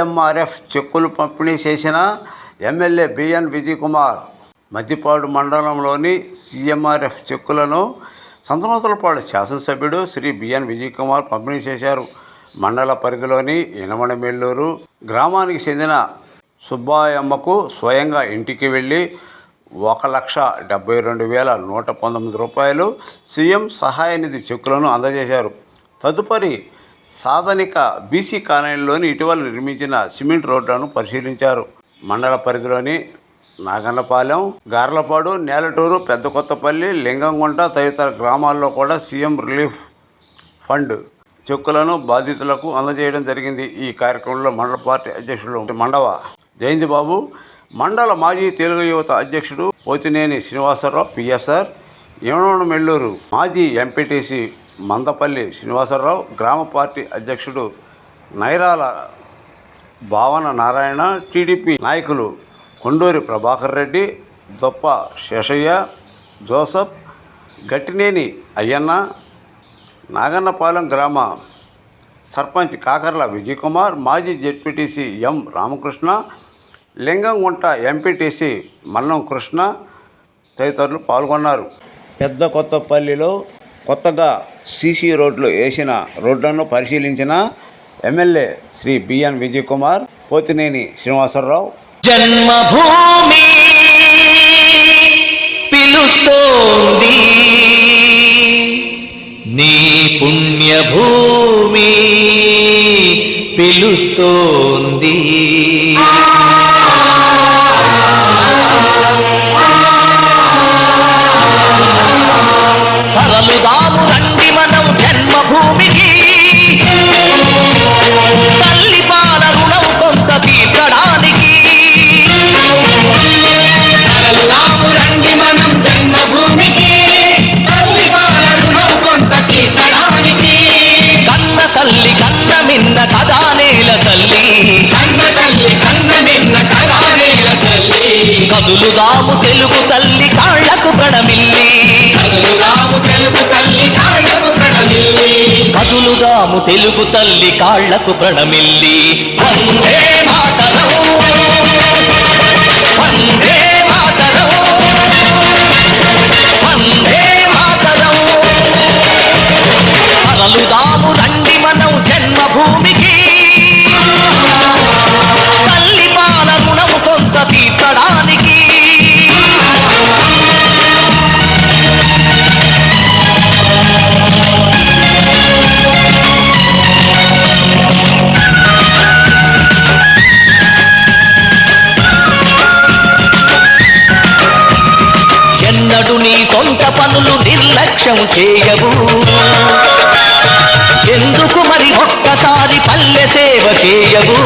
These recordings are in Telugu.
సిఎంఆర్ఎఫ్ చెక్కులు పంపిణీ చేసిన MLA B N Vijay Kumar Maddipadu మండలంలోని సీఎంఆర్ఎఫ్ చెక్కులను సంతనోతలపాడు శాసనసభ్యుడు శ్రీ బిఎన్ విజయ్ కుమార్ పంపిణీ చేశారు. మండల పరిధిలోని యనమడమెల్లూరు గ్రామానికి చెందిన సుబ్బాయమ్మకు స్వయంగా ఇంటికి వెళ్ళి ఒక లక్ష డెబ్బై రెండు వేల నూట పంతొమ్మిది రూపాయలు సీఎం సహాయ నిధి చెక్కులను అందజేశారు. తదుపరి సాధనిక బీసీ కాలనీలోని ఇటీవల నిర్మించిన సిమెంట్ రోడ్లను పరిశీలించారు. మండల పరిధిలోని నాగన్నపాలెం గార్లపాడు నేలటూరు పెద్ద కొత్తపల్లి లింగంగుంట తదితర గ్రామాల్లో కూడా సీఎం రిలీఫ్ ఫండ్ చెక్కులను బాధితులకు అందజేయడం జరిగింది. ఈ కార్యక్రమంలో మండల పార్టీ అధ్యక్షుడు మండవ జయంతి బాబు మండల మాజీ తెలుగు యువత అధ్యక్షుడు పోతినేని శ్రీనివాసరావు పిఎస్ఆర్ యమనోడు మెల్లూరు మాజీ ఎంపీటీసీ మందపల్లి శ్రీనివాసరావు గ్రామ పార్టీ అధ్యక్షుడు నైరాల భావన నారాయణ టీడీపీ నాయకులు కొండూరి ప్రభాకర్ రెడ్డి దొప్ప శేషయ్య జోసఫ్ గట్టినేని అయ్యన్న నాగన్నపాలెం గ్రామ సర్పంచ్ కాకర్ల విజయకుమార్ మాజీ ZPTC M Ramakrishna Lingamgunta MPTC Mallam Krishna తదితరులు పాల్గొన్నారు. పెద్ద కొత్తపల్లిలో కొత్తగా సీసీ రోడ్లు వేసిన రోడ్లను పరిశీలించిన ఎమ్మెల్యే శ్రీ బిఎన్ విజయ్ కుమార్ పోతినేని శ్రీనివాసరావు. జన్మభూమి పిలుస్తోంది. నీ పుణ్యభూమి పిలుస్తోంది. ప్రణమిల్లి. కదులుదాము తెలుగు తల్లి కాళ్ళకు ప్రణమిల్లి. వందే మాతరం వందే మాతరం వందే మాతరం కదలుదాము రండి మనం జన్మభూమికి. తల్లి పాల రుణము కొంత తీర్చడానికి పనులు నిర్లక్ష్యం చేయవు. ఎందుకు మరి ఒక్కసారి పల్లె సేవ చేయవు?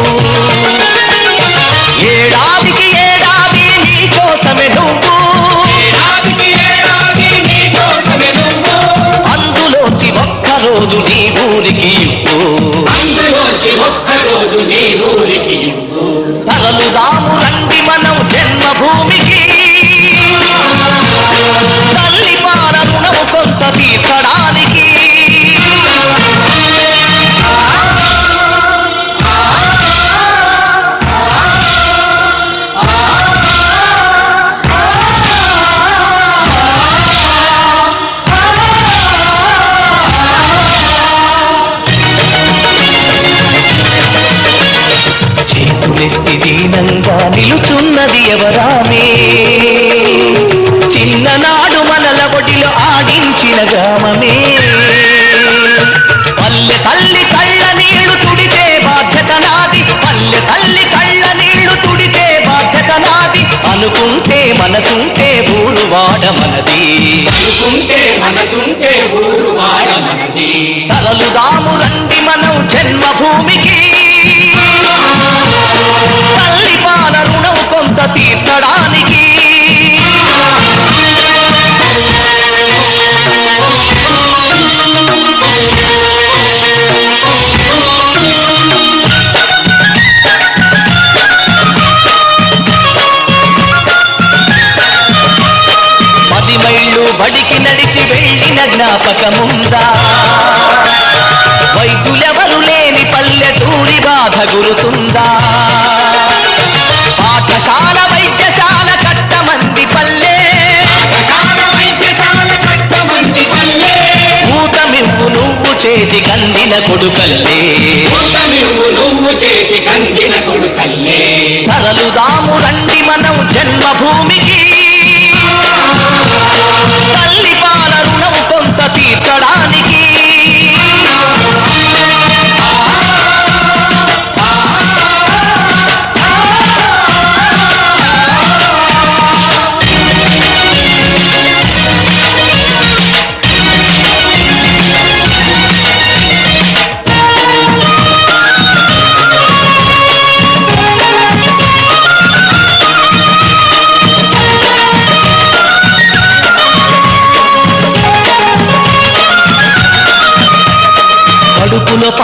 నిలుచున్నది ఎవరామే? చిన్ననాడు మనల ఒడిలో ఆడించిన గ్రామమే. పల్లె తల్లి కళ్ళ నీళ్ళు తుడితే బాధ్యత నాది. పల్లె తల్లి కళ్ళ నీళ్ళు తుడితే బాధ్యత నాది. అనుకుంటే మనసుంటే ఊరు వాడ మనది. అనుకుంటే మనసుంటే ఊరు వాడ మనది. తరలుదాము రండి మనం జన్మభూమికి. కొంత తీర్చడానికి. పది మైళ్ళు బడికి నడిచి వెళ్ళిన జ్ఞాపకముందా? వైద్యులెవరు లేని పల్లెటూరి బాధ గురుతు కొడుకల్లే. నువ్వు నువ్వు చేతి కందిన కొడుకల్లే. తరలుదాము రండి మనం జన్మభూమికి. తల్లి పాల రుణం కొంత తీర్చడానికి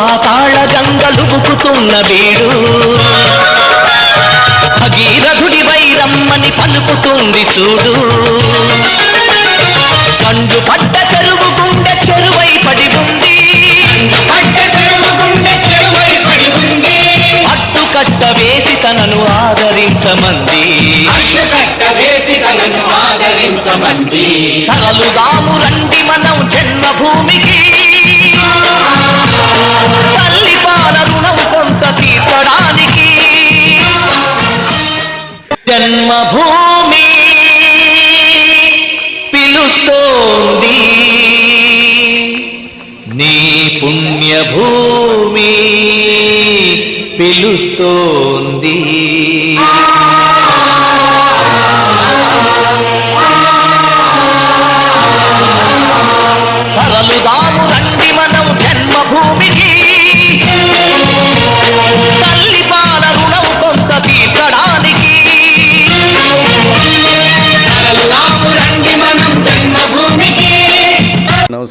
పాతాళ గంగలుబుకుతున్న వీడు భగీరథుడి వైరమ్మని పలుకుతుంది చూడు. కండు పడ్డ చెరువు గుండె చెరువై పడి ఉంది. పడ్డ చెరువు గుండె చెరువై పడి ఉంది. వేసి తనను ఆదరించమంది. అడ్డుకట్ట వేసి తనను ఆదరించమంది. రండి మనం జన్మభూమికి కొంత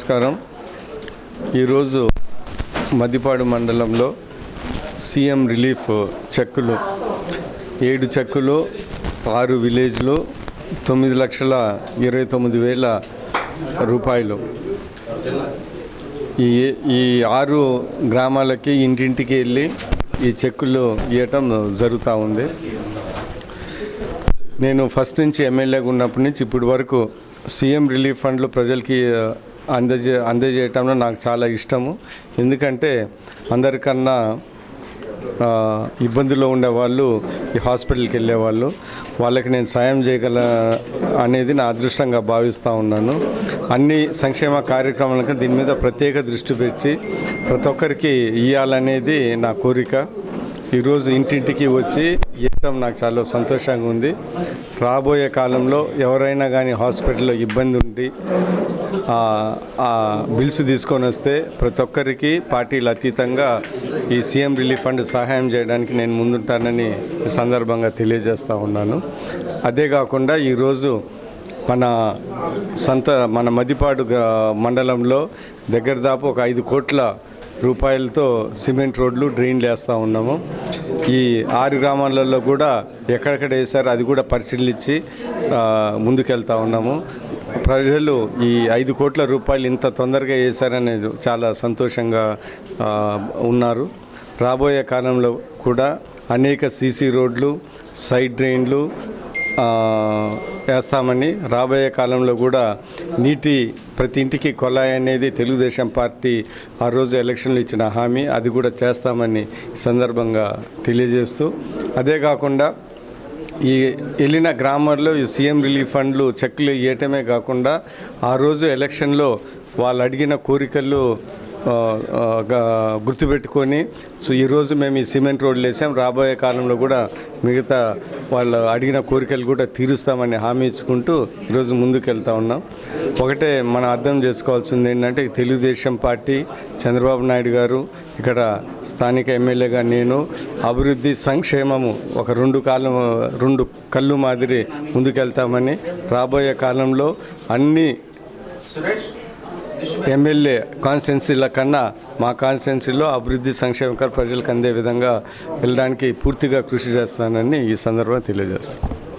నమస్కారం. ఈరోజు మద్దిపాడు మండలంలో సీఎం రిలీఫ్ చెక్కులు ఏడు చెక్కులు ఆరు విలేజ్లు తొమ్మిది లక్షల ఇరవై తొమ్మిది వేల రూపాయలు. ఈ ఈ ఆరు గ్రామాలకి ఇంటింటికి వెళ్ళి ఈ చెక్కులు ఇవ్వటం జరుగుతూ ఉంది. నేను ఫస్ట్ నుంచి ఎమ్మెల్యేగా ఉన్నప్పటి నుంచి ఇప్పటి వరకు సీఎం రిలీఫ్ ఫండ్లు ప్రజలకి అందజే అందజేయటంలో నాకు చాలా ఇష్టము. ఎందుకంటే అందరికన్నా ఇబ్బందిలో ఉండేవాళ్ళు ఈ హాస్పిటల్కి వెళ్ళేవాళ్ళు. వాళ్ళకి నేను సాయం చేయగల అనేది నా అదృష్టంగా భావిస్తూ ఉన్నాను. అన్ని సంక్షేమ కార్యక్రమాలకు దీని మీద ప్రత్యేక దృష్టి పెట్టి ప్రతి ఒక్కరికి ఇవ్వాలనేది నా కోరిక. ఈరోజు ఇంటింటికి వచ్చి ఇవ్వటం నాకు చాలా సంతోషంగా ఉంది. రాబోయే కాలంలో ఎవరైనా కానీ హాస్పిటల్లో ఇబ్బంది ఉండి బిల్స్ తీసుకొని వస్తే ప్రతి ఒక్కరికి పార్టీలు అతీతంగా ఈ సీఎం రిలీఫ్ ఫండ్ సహాయం చేయడానికి నేను ముందుంటానని సందర్భంగా తెలియజేస్తూ ఉన్నాను. అదే కాకుండా ఈరోజు మన సంత మన మదిపాడు మండలంలో దగ్గర దాపు ఒక ఐదు కోట్ల రూపాయలతో సిమెంట్ రోడ్లు డ్రైన్లు వేస్తూ ఉన్నాము. ఈ ఆరు గ్రామాలలో కూడా ఎక్కడెక్కడ వేశారో అది కూడా పరిశీలించి ముందుకెళ్తా ఉన్నాము. ప్రజలు ఈ ఐదు కోట్ల రూపాయలు ఇంత తొందరగా వేశారని చాలా సంతోషంగా ఉన్నారు. రాబోయే కాలంలో కూడా అనేక సీసీ రోడ్లు సైడ్ డ్రైన్లు వేస్తామని రాబోయే కాలంలో కూడా నీటి ప్రతి ఇంటికి కొలాయి అనేది తెలుగుదేశం పార్టీ ఆ రోజు ఎలక్షన్లు ఇచ్చిన హామీ. అది కూడా చేస్తామని సందర్భంగా తెలియజేస్తూ అదే కాకుండా ఈ వెళ్ళిన గ్రామాల్లో ఈ సీఎం రిలీఫ్ ఫండ్లు చెక్లు ఇవ్వటమే కాకుండా ఆ రోజు ఎలక్షన్లో వాళ్ళు అడిగిన కోరికలు గుర్తుపెట్టుకొని సో ఈరోజు మేము ఈ సిమెంట్ రోడ్లు వేసాం. రాబోయే కాలంలో కూడా మిగతా వాళ్ళు అడిగిన కోరికలు కూడా తీరుస్తామని హామీ ఇచ్చుకుంటూ ఈరోజు ముందుకు వెళ్తా ఉన్నాం. ఒకటే మనం అర్థం చేసుకోవాల్సింది ఏంటంటే తెలుగుదేశం పార్టీ చంద్రబాబు నాయుడు గారు ఇక్కడ స్థానిక ఎమ్మెల్యేగా నేను అభివృద్ధి సంక్షేమము ఒక రెండు కాలం రెండు కళ్ళు మాదిరి ముందుకెళ్తామని రాబోయే కాలంలో అన్ని ఎమ్మెల్యే కాన్స్టిట్యున్సీల కన్నా మా కాన్స్టిట్యున్సీలో అభివృద్ధి సంక్షేమ ప్రజలకు అందే విధంగా వెళ్ళడానికి పూర్తిగా కృషి చేస్తానని ఈ సందర్భంగా తెలియజేస్తాను.